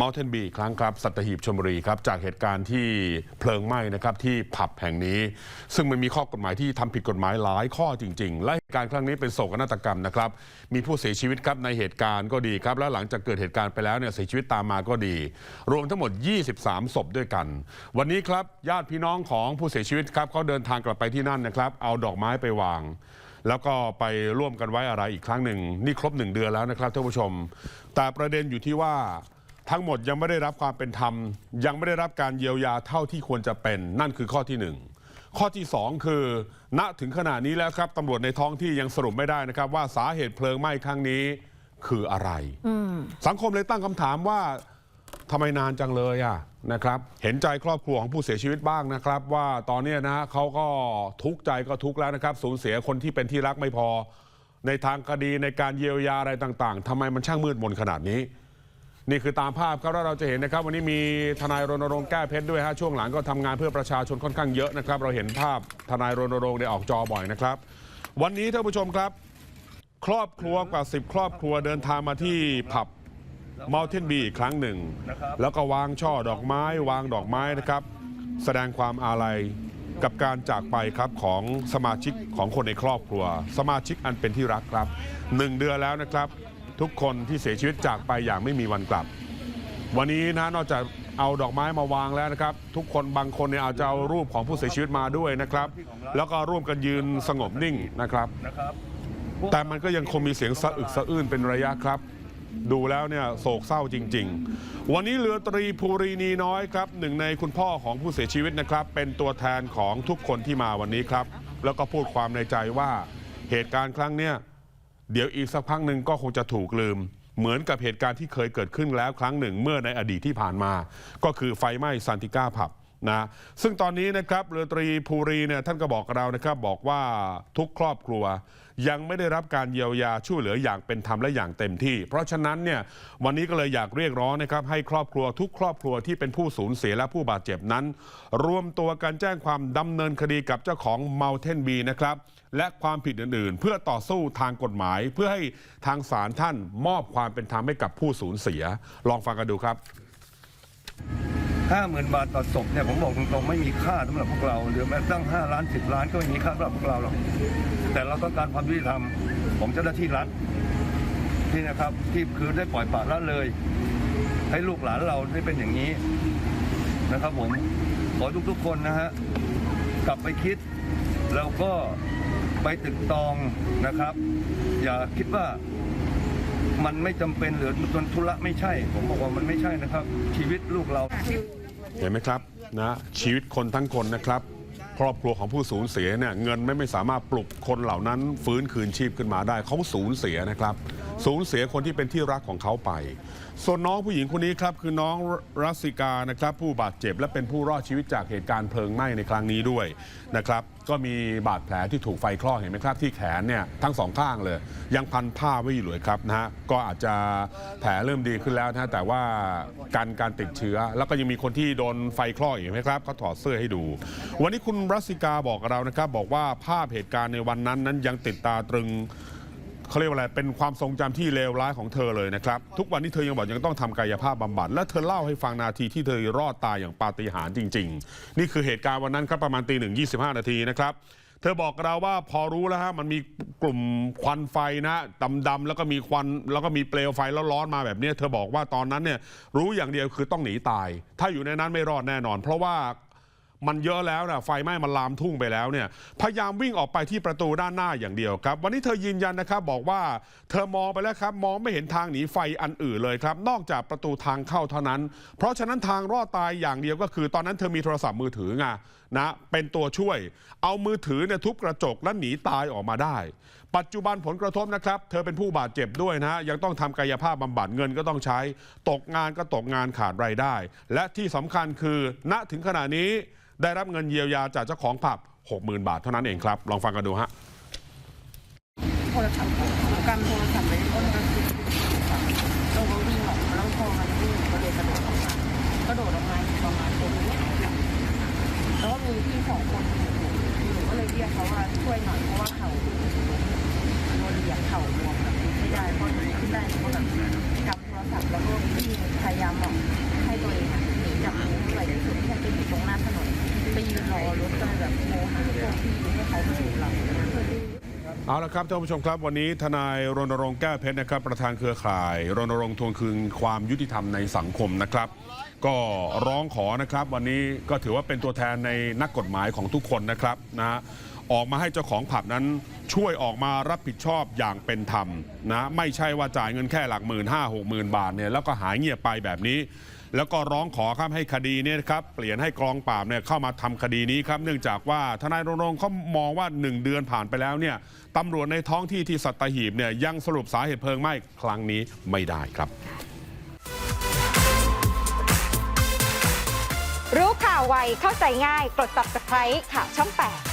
Mountain Bee อีครั้งครับ สัตหีบชลบุรีครับ จากเหตุการณ์ที่เพลิงไหม้นะครับที่ผับแห่งนี้ ซึ่งมันมีข้อกฎหมายที่ทำผิดกฎหมายหลายข้อจริง ๆ และเหตุการณ์ครั้งนี้เป็นโศกนาฏกรรมนะครับ มีผู้เสียชีวิตครับในเหตุการณ์ก็ดีครับ และหลังจากเกิดเหตุการณ์ไปแล้วเนี่ยเสียชีวิตตามมาก็ดี รวมทั้งหมด 23ศพด้วยกัน วันนี้ครับญาติพี่น้องของผู้เสียชีวิตครับเขาเดินทางกลับไปที่นั่นนะครับเอาดอกไม้ไปวางแล้วก็ไปร่วมกันไว้อะไรอีกครั้งหนึ่ง นี่ครบหนึ่งเดือนแล้วนะครับท่านผู้ชม แต่ประเด็นอยู่ที่ว่า ทั้งหมดยังไม่ได้รับความเป็นธรรม ยังไม่ได้รับการเยียวยาเท่าที่ควรจะเป็น นั่นคือข้อที่หนึ่งข้อที่สองคือ ณถึงขณะนี้แล้วครับตำรวจในท้องที่ยังสรุปไม่ได้นะครับ ว่าสาเหตุเพลิงไหม้ครั้งนี้คืออะไรสังคมเลยตั้งคำถามว่าทำไมนานจังเลยอะนะครับ เห็นใจครอบครัวของผู้เสียชีวิตบ้างนะครับ ว่าตอนนี้นะเขาก็ทุกข์ใจก็ทุกข์แล้วนะครับ สูญเสียคนที่เป็นที่รักไม่พอ ในทางคดีในการเยียวยาอะไรต่าง ๆทำไมมันช่างมืดมนขนาดนี้ นี่คือตามภาพครับแล้วเราจะเห็นนะครับวันนี้มีทนายรณรงค์แก้เพชรด้วยฮะช่วงหลังก็ทำงานเพื่อประชาชนค่อนข้างเยอะนะครับ เราเห็นภาพทนายรณรงค์ได้ออกจอบ่อยนะครับ วันนี้ท่านผู้ชมครับ ครอบครัวกว่า 10 ครอบครัวเดินทางมาที่ผับ Mountain Bee อีกครั้งหนึ่ง แล้วก็วางช่อดอกไม้ วางดอกไม้นะครับ แสดงความอาลัยกับการจากไปครับของสมาชิกของคนในครอบครัว สมาชิกอันเป็นที่รักครับหนึ่งเดือนแล้วนะครับ ทุกคนที่เสียชีวิตจากไปอย่างไม่มีวันกลับ วันนี้นะนอกจากเอาดอกไม้มาวางแล้วนะครับ ทุกคนบางคนเนี่ยอาจจะเอารูปของผู้เสียชีวิตมาด้วยนะครับ แล้วก็ร่วมกันยืนสงบนิ่งนะครับ แต่มันก็ยังคงมีเสียงสะอึกสะอื้นเป็นระยะครับ ดูแล้วเนี่ยโศกเศร้าจริง ๆ วันนี้เรือตรีภูรีนีน้อยครับหนึ่งในคุณพ่อของผู้เสียชีวิตนะครับ เป็นตัวแทนของทุกคนที่มาวันนี้ครับ แล้วก็พูดความในใจว่าเหตุการณ์ครั้งเนี้ย เดี๋ยวอีกสักพักหนึ่งก็คงจะถูกลืม เหมือนกับเหตุการณ์ที่เคยเกิดขึ้นแล้วครั้งหนึ่งเมื่อในอดีตที่ผ่านมา ก็คือไฟไหม้ซันติก้าผับ นะซึ่งตอนนี้นะครับเรือตรีภูรีเนี่ยท่านก็บอกเรานะครับบอกว่าทุกครอบครัว ยังไม่ได้รับการเยียวยาช่วยเหลืออย่างเป็นธรรมและอย่างเต็มที่ เพราะฉะนั้นเนี่ยวันนี้ก็เลยอยากเรียกร้องนะครับให้ครอบครัวทุกครอบครัวที่เป็นผู้สูญเสียและผู้บาดเจ็บนั้น รวมตัวกันแจ้งความดำเนินคดีกับเจ้าของ Mountain b ีนะครับและความผิดอื่น ๆ เพื่อต่อสู้ทางกฎหมาย เพื่อให้ทางศาลท่านมอบความเป็นธรรมให้กับผู้สูญเสีย ลองฟังกันดูครับ ห้าหมื่นบาทต่อศพเนี่ยผมบอกตรงๆไม่มีค่าสำหรับพวกเราหรือแม้ตั้ง 5 ล้าน 10 ล้านก็ไม่มีค่าสำหรับพวกเราหรอกแต่เราต้องการความยุติธรรมของเจ้าหน้าที่รัฐที่นะครับที่คือได้ปล่อยปละละเลย ให้ลูกหลานเราได้เป็นอย่างนี้นะครับผมขอทุกๆคนนะฮะกลับไปคิดแล้วก็ไปตึกตองนะครับ อย่าคิดว่า มันไม่จำเป็นหรือจนธุระไม่ใช่ ผมบอกว่ามันไม่ใช่นะครับ ชีวิตลูกเรา เห็นไหมครับนะชีวิตคนทั้งคนนะครับ ครอบครัวของผู้สูญเสียเนี่ยเงินไม่ไม่สามารถปลุกคนเหล่านั้นฟื้นคืนชีพขึ้นมาได้เขาสูญเสียนะครับ สูญเสียคนที่เป็นที่รักของเขาไป ส่วนน้องผู้หญิงคนนี้ครับคือน้องรัสสิกานะครับ ผู้บาดเจ็บและเป็นผู้รอดชีวิตจากเหตุการณ์เพลิงไหม้ในครั้งนี้ด้วยนะครับ ก็มีบาดแผลที่ถูกไฟคลอกเห็นไหมครับที่แขนเนี่ยทั้งสองข้างเลย ยังพันผ้าไว้อยู่เลยครับนะฮะก็อาจจะแผลเริ่มดีขึ้นแล้วนะแต่ว่าการการติดเชื้อ แล้วก็ยังมีคนที่โดนไฟคลอกอีกไหมครับเขาถอดเสื้อให้ดู วันนี้คุณรัสิกาบอกเรานะครับ บอกว่าภาพเหตุการณ์ในวันนั้นนั้นยังติดตาตรึง เขาเรียกว่าอะไรเป็นความทรงจำที่เลวร้ายของเธอเลยนะครับ ทุกวันนี้เธอยังบอกยังต้องทำกายภาพบำบัด และเธอเล่าให้ฟังนาทีที่เธอรอดตายอย่างปาฏิหาริย์จริง ๆ นี่คือเหตุการณ์วันนั้นครับประมาณตีหนึ่งยีนาทีนะครับเธอบอกเราว่าพอรู้แล้วฮะมันมีกลุ่มควันไฟนะดำๆแล้วก็มีควันแล้วก็มีเปลวไฟแล้วร้อนมาแบบนี้ เธอบอกว่าตอนนั้นเนี่ยรู้อย่างเดียวคือต้องหนีตาย ถ้าอยู่ในนั้นไม่รอดแน่นอน เพราะว่า มันเยอะแล้วนะไฟไหม้มันลามทุ่งไปแล้วเนี่ยพยายามวิ่งออกไปที่ประตูด้านหน้าอย่างเดียวครับ วันนี้เธอยืนยันนะครับบอกว่าเธอมองไปแล้วครับ มองไม่เห็นทางหนีไฟอันอื่นเลยครับ นอกจากประตูทางเข้าเท่านั้น เพราะฉะนั้นทางรอดตายอย่างเดียวก็คือ ตอนนั้นเธอมีโทรศัพท์มือถือไง นะเป็นตัวช่วย เอามือถือเนี่ยทุบกระจกและหนีตายออกมาได้ ปัจจุบันผลกระทบนะครับ เธอเป็นผู้บาดเจ็บด้วยนะยังต้องทำกายภาพบำบัดเงินก็ต้องใช้ ตกงานก็ตกงานขาดรายได้ และที่สำคัญคือ ณถึงขณะนี้ได้รับเงินเยียวยาจากเจ้าของผับ60,000 บาทเท่านั้นเองครับ ลองฟังกันดูฮะโทรศัพท์หนูกำโทรศัพท์ไว้ต้นก็คือเราก็วิ่งออกมาแล้วพอมันวิ่งก็เลยกระโดดออกมา กระโดดออกมาประมาณตรงนีู้พี่สองคนหนูก็เลยเรียกเขาว่าช่วยหน่อยเพราะว่าเขาโดนเหยียบเข่าบวมแบบไม่ได้เพราะหนูไม่ได้เพราะแบบกำโทรศัพท์แล้วก็วิ่งพยายามออก เอาละครับท่านผู้ชมครับวันนี้ทนายรณรงค์แก้วเพชรนะครับประธานเครือข่ายรณรงค์ทวงคืนความยุติธรรมในสังคมนะครับ ก็ร้องขอนะครับ วันนี้ก็ถือว่าเป็นตัวแทนในนักกฎหมายของทุกคนนะครับนะออกมาให้เจ้าของผับนั้นช่วยออกมารับผิดชอบอย่างเป็นธรรมนะไม่ใช่ว่าจ่ายเงินแค่หลักหมื่นห้าหกหมื่นบาทเนี่ยแล้วก็หายเงียบไปแบบนี้ แล้วก็ร้องขอครับให้คดีเนี้ครับเปลี่ยนให้กองปราบเนี่ยเข้ามาทำคดีนี้ครับเนื่องจากว่าทนายรณรงค์เขามองว่า 1 เดือนผ่านไปแล้วเนี่ยตำรวจในท้องที่ที่สัตหีบเนี่ยยังสรุปสาเหตุเพลิงไหม้ครั้งนี้ไม่ได้ครับ รู้ข่าวไวเข้าใจง่ายกด subscribe ข่าวช่อง 8